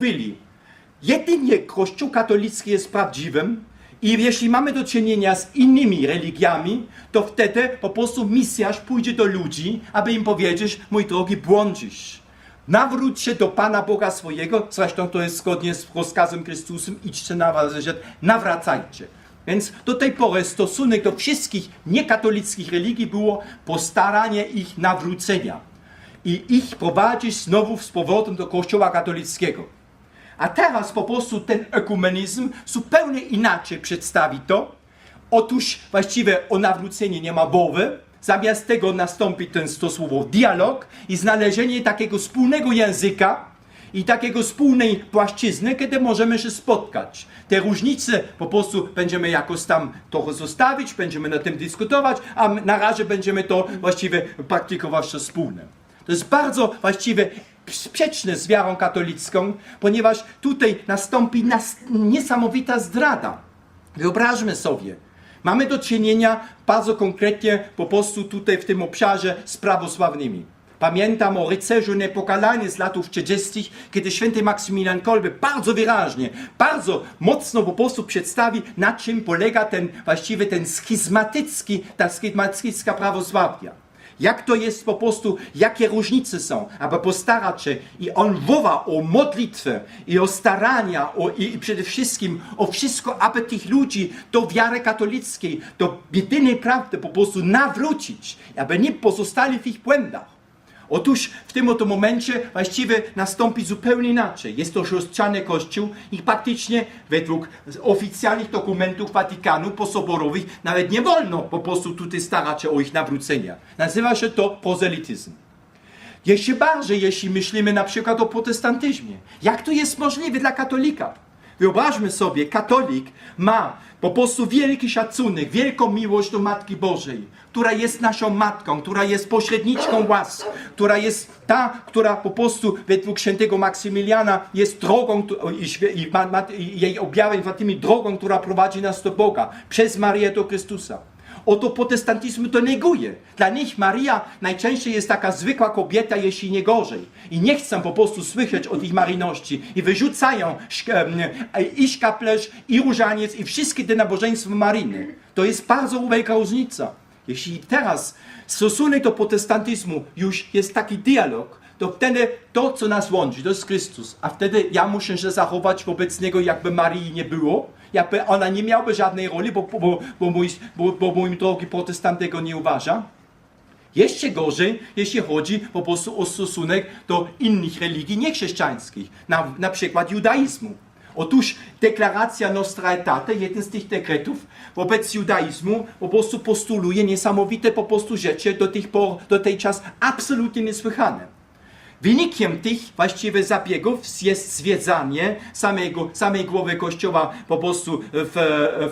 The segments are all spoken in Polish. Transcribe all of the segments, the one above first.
byli. Jedynie Kościół katolicki jest prawdziwym i jeśli mamy do czynienia z innymi religiami, to wtedy po prostu misjarz pójdzie do ludzi, aby im powiedzieć, mój drogi, błądzisz. Nawróć się do Pana Boga swojego, zresztą to jest zgodnie z rozkazem Chrystusem, idźcie nawracać, nawracajcie. Więc do tej pory stosunek do wszystkich niekatolickich religii było postaranie ich nawrócenia i ich prowadzić znowu z powrotem do Kościoła katolickiego. A teraz po prostu ten ekumenizm zupełnie inaczej przedstawi to. Otóż właściwie o nawrócenie nie ma mowy. Zamiast tego nastąpi ten stosunkowo dialog i znalezienie takiego wspólnego języka i takiego wspólnej płaszczyzny, kiedy możemy się spotkać. Te różnice po prostu będziemy jakoś tam trochę zostawić, będziemy na tym dyskutować, a na razie będziemy to właściwie praktykować to wspólne. To jest bardzo właściwie sprzeczne z wiarą katolicką, ponieważ tutaj nastąpi nas niesamowita zdrada. Wyobraźmy sobie, mamy do czynienia bardzo konkretnie po prostu tutaj w tym obszarze z prawosławnymi. Pamiętam o rycerzu Nepokalanie z latów 30., kiedy święty Maksymilian Kolbe bardzo wyraźnie, bardzo mocno po prostu przedstawi, na czym polega ten właściwie ten schizmatycki, ta schizmatycka prawosławia. Jak to jest po prostu, jakie różnice są, aby postarać się. I on woła o modlitwę i o starania o, i, i przede wszystkim o wszystko, aby tych ludzi do wiary katolickiej, do jedynej prawdy po prostu nawrócić, aby nie pozostali w ich błędach. Otóż w tym oto momencie właściwie nastąpi zupełnie inaczej. Jest to siostrzany kościół i praktycznie według oficjalnych dokumentów Watykanu posoborowych nawet nie wolno po prostu tutaj starać się o ich nawrócenie. Nazywa się to prozelityzm. Jeszcze bardziej, jeśli myślimy na przykład o protestantyzmie. Jak to jest możliwe dla katolika? Wyobraźmy sobie, katolik ma po prostu wielki szacunek, wielką miłość do Matki Bożej, która jest naszą matką, która jest pośredniczką łask, która jest ta, która po prostu według świętego Maksymiliana jest drogą i, i, i jej objawem tymi drogą, która prowadzi nas do Boga, przez Marię do Chrystusa. Oto protestantizm to neguje. Dla nich Maria najczęściej jest taka zwykła kobieta, jeśli nie gorzej. I nie chcą po prostu słyszeć o ich maryności. I wyrzucają i szkaplerz, i różaniec, i wszystkie te nabożeństwa maryjne. To jest bardzo wielka różnica. Jeśli teraz stosunek do protestantyzmu już jest taki dialog, to wtedy to, co nas łączy, to jest Chrystus. A wtedy ja muszę się zachować wobec Niego, jakby Marii nie było, jakby ona nie miałaby żadnej roli, bo, bo, bo, mój, bo, bo mój drogi protestant tego nie uważa. Jeszcze gorzej, jeśli chodzi po prostu o stosunek do innych religii niechrześcijańskich, na, na przykład judaizmu. Otóż deklaracja Nostra Aetate, jeden z tych dekretów wobec judaizmu po prostu postuluje niesamowite po prostu rzeczy do tych por, do tej czas absolutnie niesłychane. Wynikiem tych właściwie zabiegów jest zwiedzanie samej głowy kościoła po prostu w,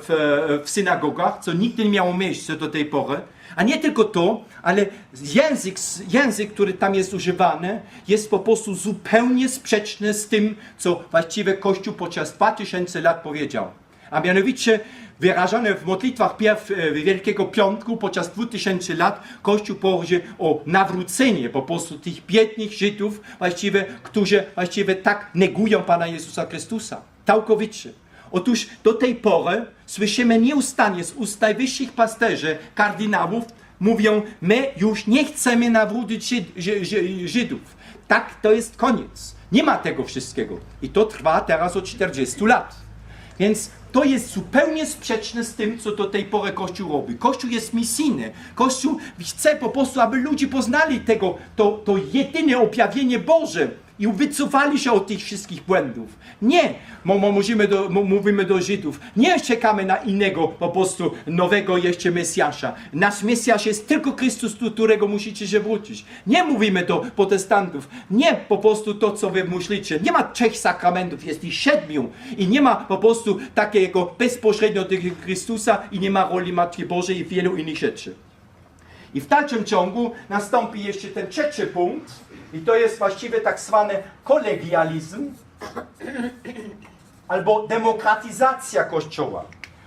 w, w synagogach, co nigdy nie miało miejsca do tej pory. A nie tylko to, ale język, język, który tam jest używany, jest po prostu zupełnie sprzeczny z tym, co właściwie Kościół podczas 2000 lat powiedział. A mianowicie wyrażone w modlitwach pierw e, Wielkiego Piątku podczas 2000 lat Kościół prosi o nawrócenie po prostu tych biednych Żydów, właściwie, którzy właściwie tak negują Pana Jezusa Chrystusa. Całkowicie. Otóż do tej pory słyszymy nieustannie z ust najwyższych pasterzy, kardynałów, mówią, my już nie chcemy nawrócić Żyd, Ży- Ży- Żydów. Tak, to jest koniec. Nie ma tego wszystkiego. I to trwa teraz od 40 lat. Więc to jest zupełnie sprzeczne z tym, co do tej pory Kościół robi. Kościół jest misyjny. Kościół chce po prostu, aby ludzie poznali tego, to, to jedyne objawienie Boże i wycofali się od tych wszystkich błędów. Nie, mówimy, do, mówimy do Żydów, nie czekamy na innego po prostu nowego jeszcze Mesjasza. Nasz Mesjasz jest tylko Chrystus, do którego musicie się wrócić. Nie mówimy do protestantów, nie po prostu to, co wy myślicie. Nie ma trzech sakramentów, jest ich siedmiu. I nie ma po prostu takiego bezpośrednio do Chrystusa i nie ma roli Matki Bożej i wielu innych rzeczy. I w dalszym ciągu nastąpi jeszcze ten trzeci punkt, i to jest właściwie tak zwany kolegializm albo demokratyzacja Kościoła.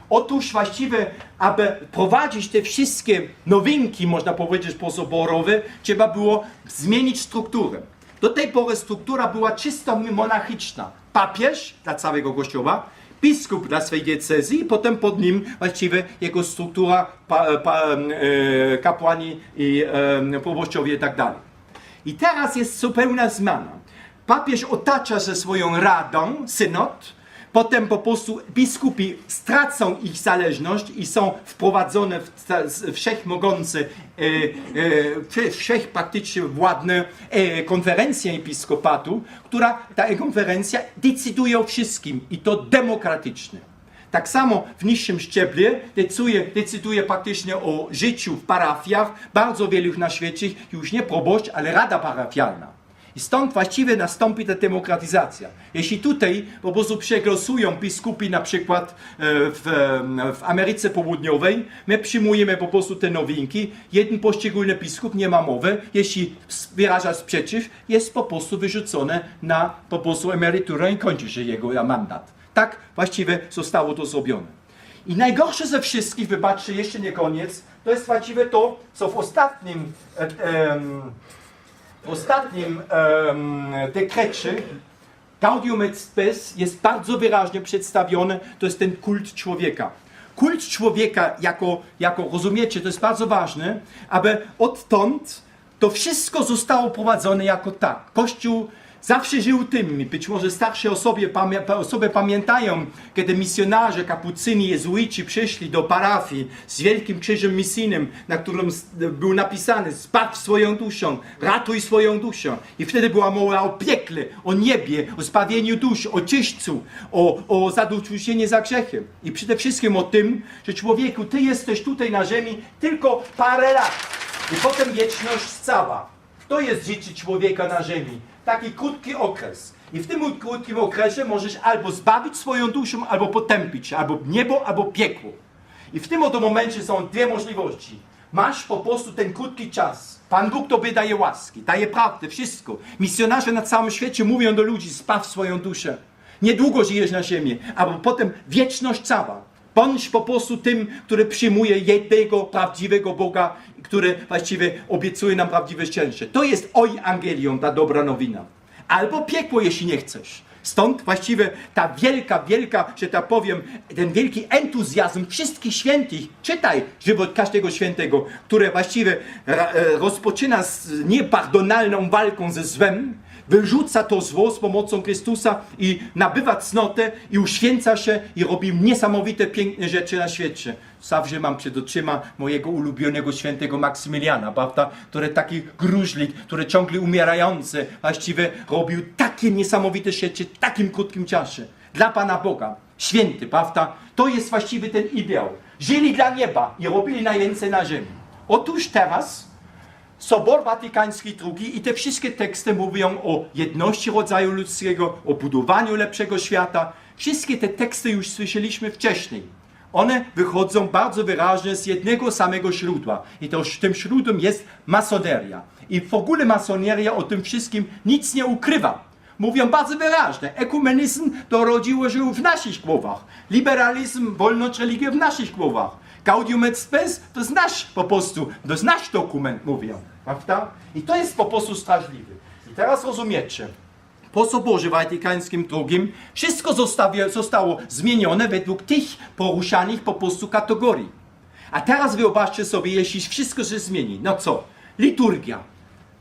Otóż właściwie, aby prowadzić te wszystkie nowinki, można powiedzieć, pozoborowe, trzeba było zmienić strukturę. Do tej pory struktura była czysto monarchiczna. papież dla całego kościoła, biskup dla swojej diecezji i potem pod nim właściwie jego struktura, pa, pa, e, kapłani i e, proboszczowie i tak dalej. I teraz jest zupełna zmiana. Papież otacza ze swoją radą, synod, potem po prostu biskupi stracą ich zależność i są wprowadzone w wszechmogące, e, e, wsze- wszech praktycznie władne e, episkopatu, która ta konferencja decyduje o wszystkim i to demokratycznie. Tak samo w niższym szczeblu decyduje, decyduje praktycznie o życiu w parafiach, bardzo wielu na świecie, już nie proboszcz, ale rada parafialna. I stąd właściwie nastąpi ta demokratyzacja. Jeśli tutaj po prostu przegłosują biskupi na przykład e, w, e, w Ameryce Południowej, my przyjmujemy po prostu te nowinki, jeden poszczególny biskup nie ma mowy, jeśli wyraża sprzeciw, jest po prostu wyrzucony na po prostu emeryturę i kończy się jego mandat. Tak właściwie zostało to zrobione. I najgorsze ze wszystkich, wybaczcie, jeszcze nie koniec, to jest właściwie to, co w ostatnim e, em, w ostatnim em, dekrecie Gaudium et Spes jest bardzo wyraźnie przedstawiony, to jest ten kult człowieka. Kult człowieka, jako, jako rozumiecie, to jest bardzo ważne, aby odtąd to wszystko zostało prowadzone jako tak. Kościół zawsze żył tym, być może starsze osoby, osoby pamiętają, kiedy misjonarze, kapucyni, jezuici przyszli do parafii z wielkim krzyżem misyjnym, na którym był napisany zbaw swoją duszą, ratuj swoją duszę. I wtedy była mowa o piekle, o niebie, o zbawieniu dusz, o czyśćcu, o, o zadośćuczynienie za grzechem. I przede wszystkim o tym, że człowieku, ty jesteś tutaj na ziemi tylko parę lat i potem wieczność cała. To jest życie człowieka na ziemi. Taki krótki okres. I w tym krótkim okresie możesz albo zbawić swoją duszę, albo potępić się, albo niebo, albo piekło. I w tym oto momencie są dwie możliwości. Masz po prostu ten krótki czas. Pan Bóg tobie daje łaski, daje prawdę, wszystko. Misjonarze na całym świecie mówią do ludzi, zbaw swoją duszę. Niedługo żyjesz na ziemi, albo potem wieczność cała. Bądź po prostu tym, który przyjmuje jednego prawdziwego Boga, który właściwie obiecuje nam prawdziwe szczęście. To jest oj Angelion, ta dobra nowina. Albo piekło, jeśli nie chcesz. Stąd właściwie ta wielka, wielka, że tak powiem, ten wielki entuzjazm wszystkich świętych. Czytaj żywot każdego świętego, które właściwie e, rozpoczyna z niepardonalną walką ze złem, wyrzuca to zło z pomocą Chrystusa i nabywa cnotę i uświęca się i robi niesamowite, piękne rzeczy na świecie. Zawsze mam przed oczyma mojego ulubionego świętego Maksymiliana, prawda? Który taki gruźlik, który ciągle umierający, właściwie robił takie niesamowite rzeczy w takim krótkim czasie. Dla Pana Boga. Święty, prawda? To jest właściwie ten ideał. Żyli dla nieba i robili najwięcej na ziemi. Otóż teraz Sobor Watykański II i te wszystkie teksty mówią o jedności rodzaju ludzkiego, o budowaniu lepszego świata. Wszystkie te teksty już słyszeliśmy wcześniej. One wychodzą bardzo wyraźnie z jednego samego źródła. I to, tym źródłem jest masoneria. I w ogóle masoneria o tym wszystkim nic nie ukrywa. Mówią bardzo wyraźnie. Ekumenizm to rodziło się w naszych głowach. Liberalizm, wolność religii w naszych głowach. Gaudium et Spes to jest nasz po prostu, to jest nasz dokument, mówią. Prawda? I to jest po prostu straszliwe. I teraz rozumiecie. Po Soborze Watykańskim II wszystko zostało zmienione według tych poruszanych po prostu kategorii. A teraz wyobraźcie sobie, jeśli wszystko się zmieni. No co? Liturgia.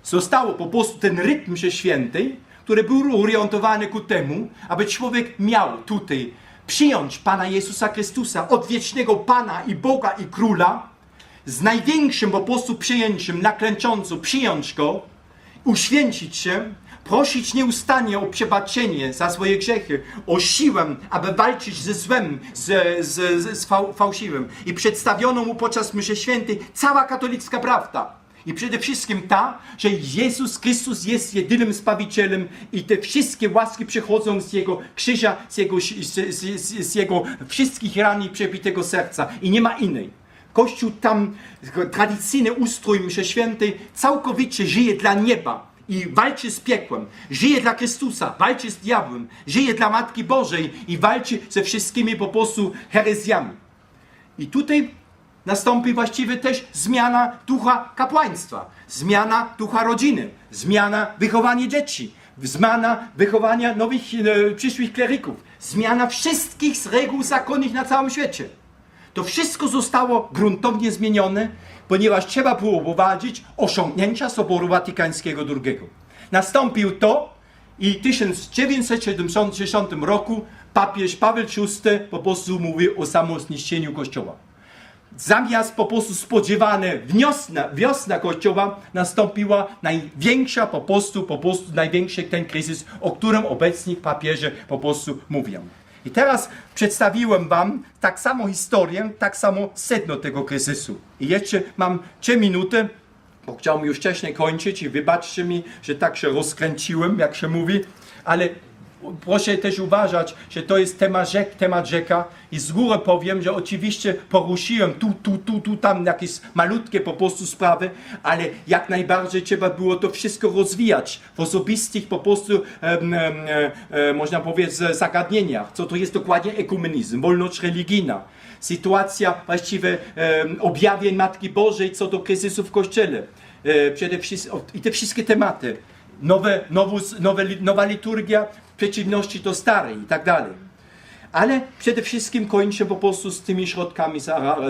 Zostało po prostu ten rytm mszy świętej, który był orientowany ku temu, aby człowiek miał tutaj przyjąć Pana Jezusa Chrystusa, odwiecznego Pana i Boga i Króla, z największym po prostu przyjęciem, naklęcząco przyjąć Go, uświęcić się, prosić nieustannie o przebaczenie za swoje grzechy, o siłę, aby walczyć ze złem, z, z, z, z fał, fałsziwym. I przedstawiono mu podczas mszy świętej cała katolicka prawda. I przede wszystkim ta, że Jezus Chrystus jest jedynym Zbawicielem i te wszystkie łaski przychodzą z Jego krzyża, z Jego, z, z, z, jego wszystkich ran i przebitego serca. I nie ma innej. Kościół tam, tradycyjny ustrój mszy świętej całkowicie żyje dla nieba i walczy z piekłem. Żyje dla Chrystusa, walczy z diabłem. Żyje dla Matki Bożej i walczy ze wszystkimi po prostu herezjami. I tutaj nastąpi właściwie też zmiana ducha kapłaństwa, zmiana ducha rodziny, zmiana wychowania dzieci. zmiana wychowania nowych, e, przyszłych kleryków, zmiana wszystkich z reguł zakonnych na całym świecie. To wszystko zostało gruntownie zmienione, ponieważ trzeba było prowadzić osiągnięcia Soboru Watykańskiego II. Nastąpił to i w 1970 roku papież Paweł VI po prostu mówił o samozniszczeniu Kościoła. Zamiast po prostu spodziewane wiosna, wiosna Kościoła nastąpiła największa po prostu, po prostu największy ten kryzys, o którym obecni papieże po prostu mówią. I teraz przedstawiłem wam tak samo historię, tak samo sedno tego kryzysu. I jeszcze mam 3 minuty, bo chciałem już wcześniej kończyć i wybaczcie mi, że tak się rozkręciłem, jak się mówi, ale proszę też uważać, że to jest temat rzek, temat rzeka i z góry powiem, że oczywiście poruszyłem tu, tu, tu, tu, tam jakieś malutkie po prostu sprawy, ale jak najbardziej trzeba było to wszystko rozwijać w osobistych po prostu, e, e, można powiedzieć, zagadnieniach. Co to jest dokładnie ekumenizm, wolność religijna sytuacja właściwie objawień Matki Bożej co do kryzysu w Kościele. E, przede wszystkim, I te wszystkie tematy. Nowe, nowus, nowe, nowa liturgia przeciwności do starej i tak dalej. Ale przede wszystkim kończę po prostu z tymi środkami,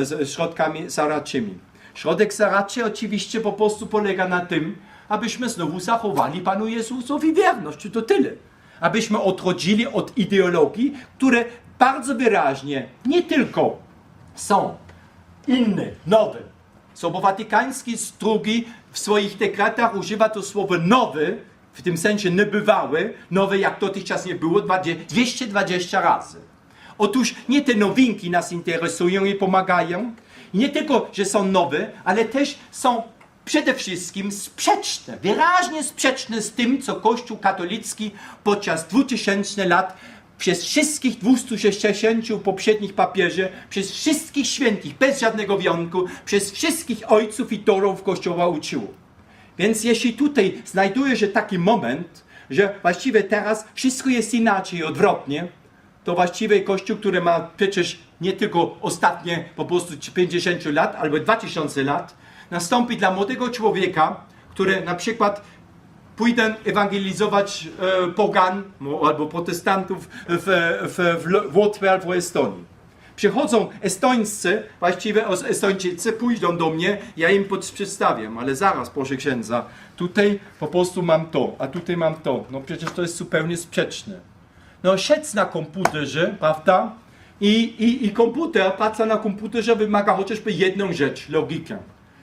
z środkami zaradczymi. Środek zaradczy oczywiście po prostu polega na tym, abyśmy znowu zachowali Panu Jezusowi wierność. To tyle. Abyśmy odchodzili od ideologii, które bardzo wyraźnie nie tylko są inne, nowe. Sobor Watykański II w swoich dekretach używa to słowo nowy, w tym sensie niebywałe, nowe jak dotychczas nie było, 20 220 razy. Otóż nie te nowinki nas interesują i pomagają, nie tylko, że są nowe, ale też są przede wszystkim sprzeczne, wyraźnie sprzeczne z tym, co Kościół katolicki podczas 2000 lat przez wszystkich 260 poprzednich papieży, przez wszystkich świętych, bez żadnego wyjątku, przez wszystkich ojców i torów Kościoła uczyło. Więc jeśli tutaj znajduje się taki moment, że właściwie teraz wszystko jest inaczej, odwrotnie, to właściwie Kościół, który ma przecież nie tylko ostatnie po prostu 50 lat albo 2000 lat, nastąpi dla młodego człowieka, który na przykład pójdę ewangelizować e, pogan albo protestantów w, w, w, w Łotwie albo Estonii. Przychodzą Estońscy, właściwie Estończycy pójdą do mnie, ja im przedstawiam, ale zaraz, proszę księdza, tutaj po prostu mam to, a tutaj mam to. No przecież to jest zupełnie sprzeczne. No siedź na komputerze, prawda? I, i, I komputer, praca na komputerze wymaga chociażby jedną rzecz, logikę.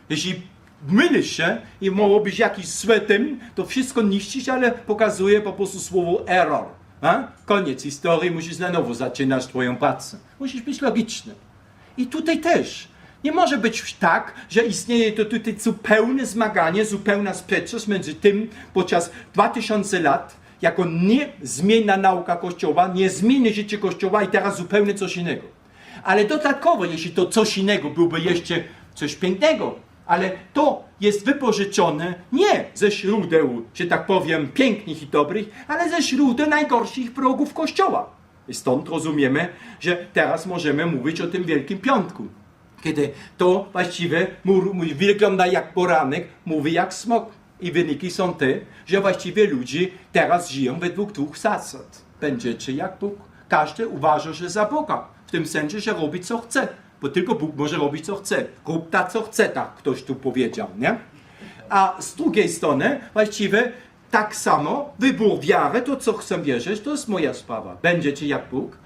Jeśli mylisz się i mogłobyś jakiś swetem, to wszystko niszczyć, ale pokazuje po prostu słowo error. A? Koniec historii, musisz na nowo zaczynać twoją pracę. Musisz być logiczny. I tutaj też. Nie może być tak, że istnieje to tutaj zupełne zmaganie, zupełna sprzeczność między tym podczas 2000 lat, jako niezmienna nauka Kościoła, niezmienne życie Kościoła i teraz zupełnie coś innego. Ale dodatkowo, jeśli to coś innego byłby jeszcze coś pięknego, ale to jest wypożyczone nie ze źródeł, że tak powiem, pięknych i dobrych, ale ze źródeł najgorszych progów Kościoła. I stąd rozumiemy, że teraz możemy mówić o tym Wielkim Piątku. Kiedy to właściwie wygląda jak poranek, mówi jak smok. I wyniki są te, że właściwie ludzie teraz żyją według dwóch zasad. Będziecie jak Bóg. Każdy uważa się za Boga. W tym sensie, że robi co chce. Bo tylko Bóg może robić co chce. Rób tak co chce, tak ktoś tu powiedział, nie? A z drugiej strony właściwie tak samo wybór wiary, to co chcę wierzyć, to jest moja sprawa. Będziecie jak Bóg,